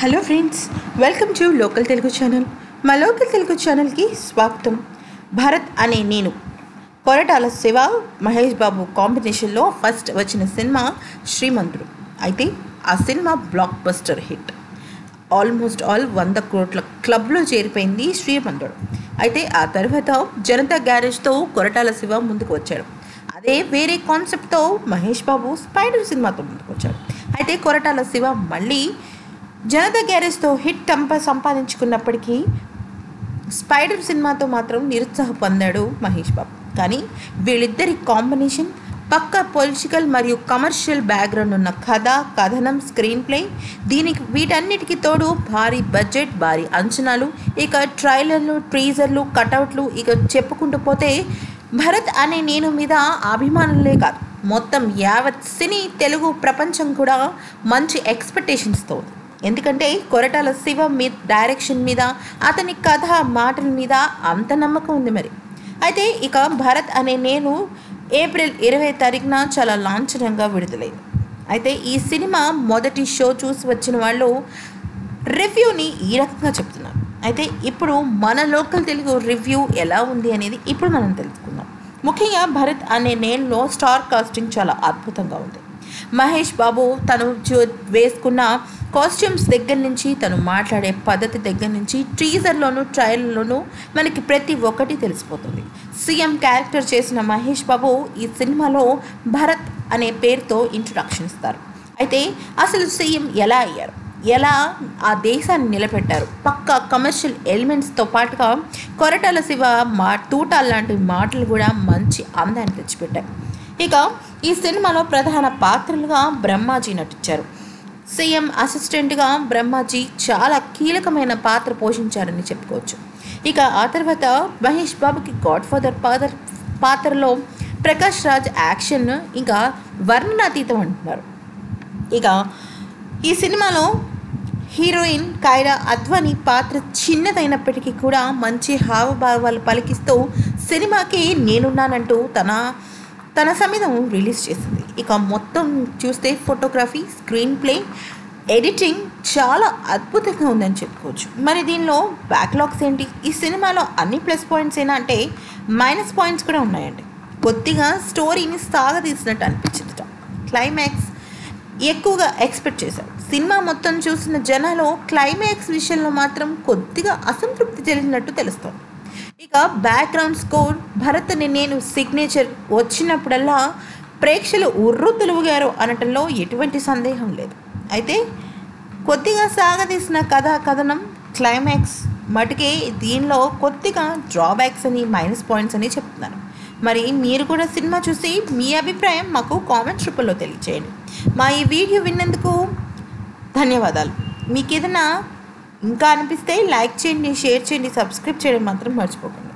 Hello friends welcome to local Telugu channel మా local Telugu ఛానల్కి స్వాగతం. భరత్ అనే నేను. కొరటాల శివ మహేష్ బాబు కాంబినేషన్లో ఫస్ట్ వచ్చిన సినిమా శ్రీమంతుడు. అయితే ఆ cinema blockbuster hit almost all వంద కోట్ల క్లబ్లో చేరిపోయింది శ్రీమంతుడు. అయితే ఆ తర్వాత జనతా గ్యారేజ్తో కొరటాల శివ ముందుకు వచ్చాడు. అదే వేరే కాన్సెప్ట్తో మహేష్ బాబు స్పైడర్ సినిమాతో ముందుకు వచ్చాడు. అయితే కొరటాల శివ మళ్ళీ జనతా గ్యారేజ్తో హిట్ టంప సంపాదించుకున్నప్పటికీ స్పైడర్ సినిమాతో మాత్రం నిరుత్సాహ పొందాడు మహేష్ బాబు. కానీ వీళ్ళిద్దరి కాంబినేషన్ పక్క పొలిటికల్ మరియు కమర్షియల్ బ్యాక్గ్రౌండ్ ఉన్న కథ కథనం స్క్రీన్ ప్లే దీనికి వీటన్నిటికీ తోడు భారీ బడ్జెట్ భారీ అంచనాలు ఇక ట్రైలర్లు ట్రీజర్లు కటౌట్లు ఇక చెప్పుకుంటూ పోతే భరత్ అనే నేను మీద అభిమానులే కాదు. మొత్తం యావత్ సినీ తెలుగు ప్రపంచం కూడా మంచి ఎక్స్పెక్టేషన్స్తో ఉంది ఎందుకంటే కొరటాల శివ మీ డైరెక్షన్ మీద అతని కథ మాటల మీద అంత నమ్మకం ఉంది మరి. అయితే ఇక భరత్ అనే నేను ఏప్రిల్ ఇరవై తారీఖున చాలా లాంఛనంగా విడుదలైంది. అయితే ఈ సినిమా మొదటి షో చూసి వచ్చిన వాళ్ళు రివ్యూని ఈ రకంగా చెప్తున్నారు. అయితే ఇప్పుడు మన లోకల్ తెలుగు రివ్యూ ఎలా ఉంది అనేది ఇప్పుడు మనం తెలుసుకుందాం. ముఖ్యంగా భరత్ అనే నేల్లో స్టార్ కాస్టింగ్ చాలా అద్భుతంగా ఉంది. మహేష్ బాబు తను చూ- వేసుకున్న కాస్ట్యూమ్స్ దగ్గర నుంచి తను మాట్లాడే పద్ధతి దగ్గర నుంచి ట్రీజర్లోనూ ట్రయల్లోనూ మనకి ప్రతి ఒక్కటి తెలిసిపోతుంది. సీఎం క్యారెక్టర్ చేసిన మహేష్ బాబు ఈ సినిమాలో భరత్ అనే పేరుతో ఇంట్రొడక్షన్ ఇస్తారు. అయితే అసలు సీఎం ఎలా అయ్యారు? ఎలా ఆ దేశాన్ని నిలబెట్టారు? పక్క కమర్షియల్ ఎలిమెంట్స్తో పాటుగా కొరటాల శివ మా తూటాల్ లాంటి మాటలు కూడా మంచి అందాన్ని తెచ్చిపెట్టాయి ఇక ఈ సినిమాలో ప్రధాన పాత్రలుగా బ్రహ్మాజీ నటించారు. సీఎం అసిస్టెంట్గా బ్రహ్మాజీ చాలా కీలకమైన పాత్ర పోషించారని చెప్పుకోవచ్చు. ఇక ఆ తర్వాత మహేష్ బాబుకి గాడ్ ఫాదర్ పాదర్ పాత్రలో ప్రకాష్ రాజ్ యాక్షన్ ఇంకా వర్ణనాతీతం అంటున్నారు. ఇక ఈ సినిమాలో హీరోయిన్ కైరా అద్వాని పాత్ర చిన్నదైనప్పటికీ కూడా మంచి హావభావాలు పలికిస్తూ సినిమాకి నేనున్నానంటూ తన తన సమీదం రిలీజ్ చేసింది. ఇక మొత్తం చూస్తే ఫోటోగ్రఫీ స్క్రీన్ ప్లే ఎడిటింగ్ చాలా అద్భుతంగా ఉందని చెప్పుకోవచ్చు. మరి దీనిలో బ్యాక్లాగ్స్ ఏంటి? ఈ సినిమాలో అన్ని ప్లస్ పాయింట్స్ ఏనా అంటే మైనస్ పాయింట్స్ కూడా ఉన్నాయండి. కొద్దిగా స్టోరీని సాగదీసినట్టు అనిపించింది క్లైమాక్స్ ఎక్కువగా ఎక్స్పెక్ట్ చేశారు. సినిమా మొత్తం చూసిన జనాలు క్లైమాక్స్ విషయంలో మాత్రం కొద్దిగా అసంతృప్తి జరిగినట్టు తెలుస్తోంది. ఇక బ్యాక్గ్రౌండ్ స్కోర్ భరత్ని నేను సిగ్నేచర్ వచ్చినప్పుడల్లా ప్రేక్షలు ఉర్రు తెలుగుగారు అనటంలో ఎటువంటి సందేహం లేదు. అయితే కొద్దిగా సాగదీసిన కథ కథనం క్లైమాక్స్ మటుకే దీనిలో కొద్దిగా డ్రాబ్యాక్స్ అని మైనస్ పాయింట్స్ అని చెప్తున్నారు. మరి మీరు కూడా సినిమా చూసి మీ అభిప్రాయం మాకు కామెంట్స్ రూపంలో తెలియచేయండి. మా ఈ వీడియో విన్నందుకు ధన్యవాదాలు. మీకు ఏదైనా ఇంకా అనిపిస్తే లైక్ చేయండి షేర్ చేయండి సబ్స్క్రైబ్ చేయడం మాత్రం మర్చిపోకండి.